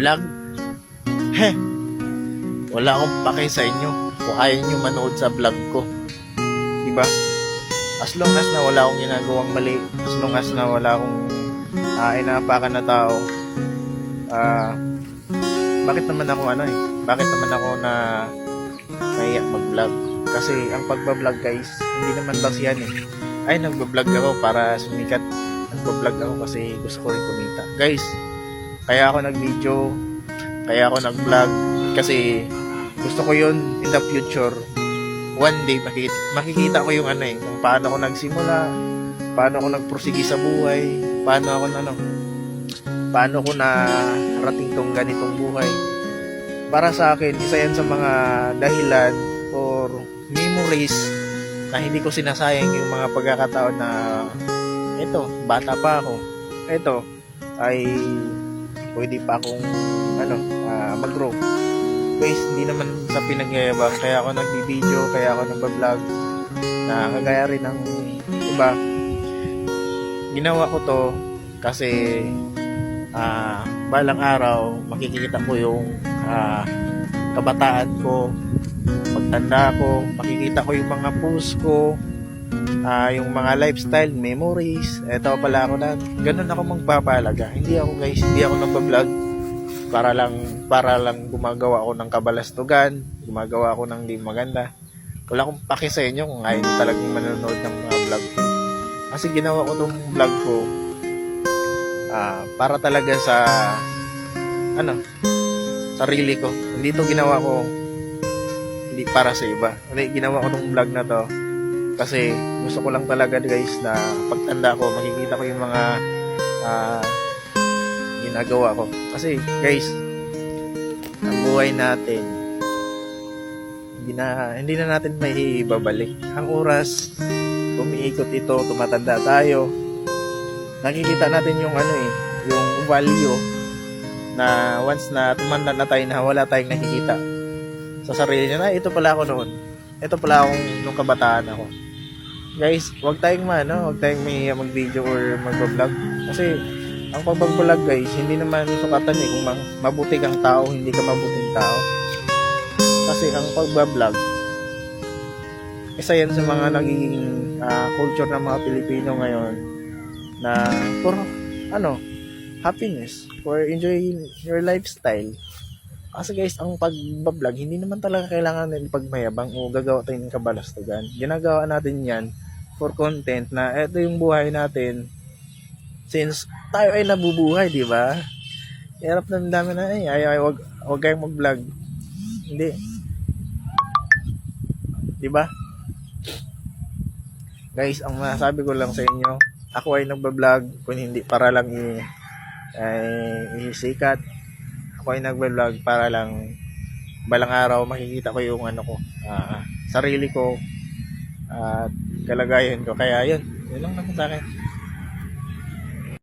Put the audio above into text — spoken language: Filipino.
vlog. Heh. Wala akong pake sa inyo kung ayaw nyo manood sa vlog ko. Diba? As long as na wala akong ginagawang mali, as long as na wala akong uh, inaapakan na tao, ah, bakit naman ako ano eh, bakit naman ako na naiyak mag-vlog? Kasi ang pagbablog guys, hindi naman basihan eh. Ay, nagbablog ako para sumikat. Nagbablog ako kasi gusto ko rin kumita. Guys, kaya ako nag-video, kaya ako nag-vlog, kasi gusto ko yun in the future. One day, makikita, makikita ko yung ano eh, kung paano ako nagsimula, paano ako nagprosigi sa buhay, paano ako ano, paano ko na rating tong ganitong buhay. Para sa akin, isa yan sa mga dahilan or memories na hindi ko sinasayang yung mga pagkakataon na ito, bata pa ako. Ito, ay pwede pa akong ano, ah, mag-grow. Guys, hindi naman sa pinagyayabang kaya ako nagbi-video, kaya ako nagba-vlog na kagaya rin ng iba. Ginawa ko to kasi ah balang araw makikita ko yung ah, kabataan ko pagtanda ko makikita ko yung mga posts ko ah, yung mga lifestyle memories. Eto pala ako na ganun ako magpapalaga. Hindi ako guys hindi ako nagbablog. Para lang para lang gumagawa ako ng kabalastugan gumagawa ako ng di maganda. Wala akong paki sa inyo kung ayaw talagang manonood ng mga vlog ko. Kasi ginawa ko tong vlog ko ah, para talaga sa ano sarili ko. Hindi to ginawa ko hindi para sa iba. Hindi ginawa ko tong vlog na to kasi gusto ko lang talaga guys na pagtanda ko makikita ko yung mga ah, ginagawa ko kasi guys ang buhay natin hindi na hindi na natin may ibabalik ang oras umiikot ito tumatanda tayo nakikita natin yung ano eh, yung value na once na tumanda na tayo na wala tayong nakikita sa sarili na ito pala ako noon. Ito pala akong nung kabataan ako. Guys, wag tayong ano, wag tayong may mag-video or mag-vlog. Kasi ang pag-vlog guys, hindi naman sukatan eh. Kung ma- mabuti kang tao, hindi ka mabuting tao. Kasi ang pag-vlog isa yan sa mga nagiging ah, culture ng mga Pilipino ngayon na for ano happiness for enjoying your lifestyle kasi guys ang pagbablog hindi naman talaga kailangan natin pagmayabang o gagawa tayo ng kabalastugan. Ginagawa natin yan for content na eto yung buhay natin since tayo ay nabubuhay di ba? Hirap na dami na eh ay, ay wag, wag kayong mag-vlog. Hindi. Di ba? Guys ang masasabi ko lang sa inyo ako ay nagbablog kung hindi para lang i ay isikat ako ay nagbablog para lang balang araw makikita ko yung ano ko ah, sarili ko at kalagayan ko. Kaya yun yun lang naman sa akin